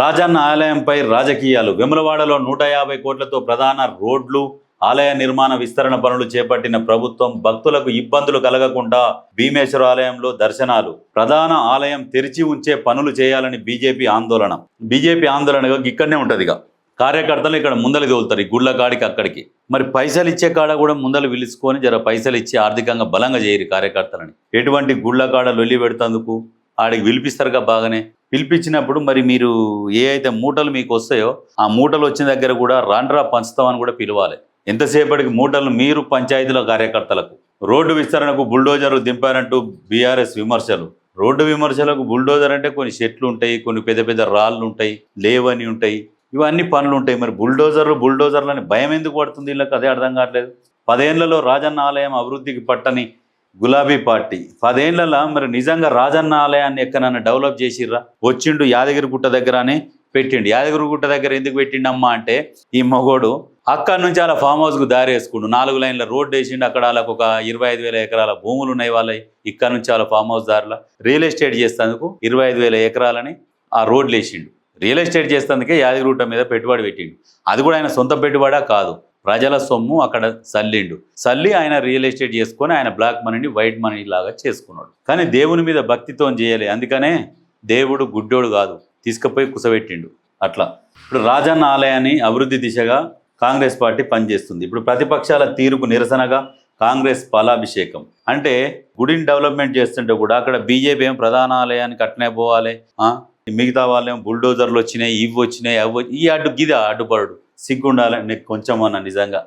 రాజన్న ఆలయంపై రాజకీయాలు. వెములవాడలో నూట యాభై కోట్లతో ప్రధాన రోడ్లు ఆలయ నిర్మాణ విస్తరణ పనులు చేపట్టిన ప్రభుత్వం భక్తులకు ఇబ్బందులు కలగకుండా భీమేశ్వర ఆలయంలో దర్శనాలు. ప్రధాన ఆలయం తెరిచి ఉంచే పనులు చేయాలని బీజేపీ ఆందోళన. బీజేపీ ఆందోళనగా ఇక్కడనే ఉంటుంది ఇక. కార్యకర్తలు ఇక్కడ ముందలు తోలుతారు ఈ గుళ్ళ కాడికి అక్కడికి. మరి పైసలు ఇచ్చే కాడ కూడా ముందలు పిలుచుకొని జర పైసలు ఇచ్చి ఆర్థికంగా బలంగా చేయరు కార్యకర్తలని. ఎటువంటి గుళ్ళ కాడ లొల్లి పెడుతందుకు? ఆడికి పిలిపిస్తారుగా బాగానే. పిలిపించినప్పుడు మరి మీరు ఏ అయితే మూటలు మీకు వస్తాయో ఆ మూటలు వచ్చిన దగ్గర కూడా రాండ్రా పంచుతామని కూడా పిలవాలి. ఎంతసేపటికి మూటలు మీరు పంచాయతీల కార్యకర్తలకు రోడ్డు విస్తరణకు బుల్డోజర్లు దింపారంటూ బీఆర్ఎస్ విమర్శలు. రోడ్డు విమర్శలకు బుల్డోజర్ అంటే కొన్ని చెట్లు ఉంటాయి కొన్ని పెద్ద పెద్ద రాళ్ళు ఉంటాయి లేవని ఉంటాయి. ఇవన్నీ పనులు ఉంటాయి. మరి బుల్డోజర్లు బుల్డోజర్లని భయం ఎందుకు పడుతుంది? వీళ్ళకి అదే అర్థం కావట్లేదు. పదేళ్ళలో రాజన్న ఆలయం అభివృద్ధికి పట్టని గులాబీ పార్టీ. పదేళ్ళలో మరి నిజంగా రాజన్న ఆలయాన్ని ఎక్కడన్నా డెవలప్ చేసిర్రా? వచ్చిండు యాదగిరి గుట్ట దగ్గరనే పెట్టిండు. యాదగిరి గుట్ట దగ్గర ఎందుకు పెట్టిండమ్మా అంటే ఈ మొగోడు అక్కడ నుంచి అలా ఫామ్ హౌస్కు దారి వేసుకుండు. నాలుగు లైన్ల రోడ్డు వేసిండు. అక్కడ వాళ్ళకు ఒక ఇరవై ఐదు వేల ఎకరాల భూములు ఉన్నాయి వాళ్ళవి ఇక్కడ నుంచి వాళ్ళ ఫామ్ హౌస్ దారిలో రియల్ ఎస్టేట్ చేస్తేందుకు ఇరవై ఐదు వేల ఎకరాలని ఆ రోడ్లు వేసిండు రియల్ ఎస్టేట్ చేస్తేందుకే యాదగిరిగుట్ట మీద పెట్టుబడి పెట్టిండు. అది కూడా ఆయన సొంత పెట్టుబడా కాదు. ప్రజల సొమ్ము అక్కడ సల్లిండు. సల్లి ఆయన రియల్ ఎస్టేట్ చేసుకొని ఆయన బ్లాక్ మనీని వైట్ మనీ లాగా చేసుకున్నాడు. కానీ దేవుని మీద భక్తితో చేయాలి. అందుకనే దేవుడు గుడ్డోడు కాదు. తీసుకుపోయి కుసబెట్టిండు. అట్లా. ఇప్పుడు రాజన్న ఆలయాన్ని అభివృద్ధి దిశగా కాంగ్రెస్ పార్టీ పనిచేస్తుంది. ఇప్పుడు ప్రతిపక్షాల తీరుకు నిరసనగా కాంగ్రెస్ పాలాభిషేకం. అంటే గుడిని డెవలప్మెంట్ చేస్తుంటే కూడా అక్కడ బీజేపీ ఏం ప్రధాన ఆలయానికి అట్నే పోవాలి. మిగతా వాళ్ళేమో బుల్డోజర్లు వచ్చినాయి ఇవి వచ్చినాయి అవి ఈ అడ్డు గిది అడ్డుపడు సిగ్గుండాలని కొంచెం అన్న నిజంగా.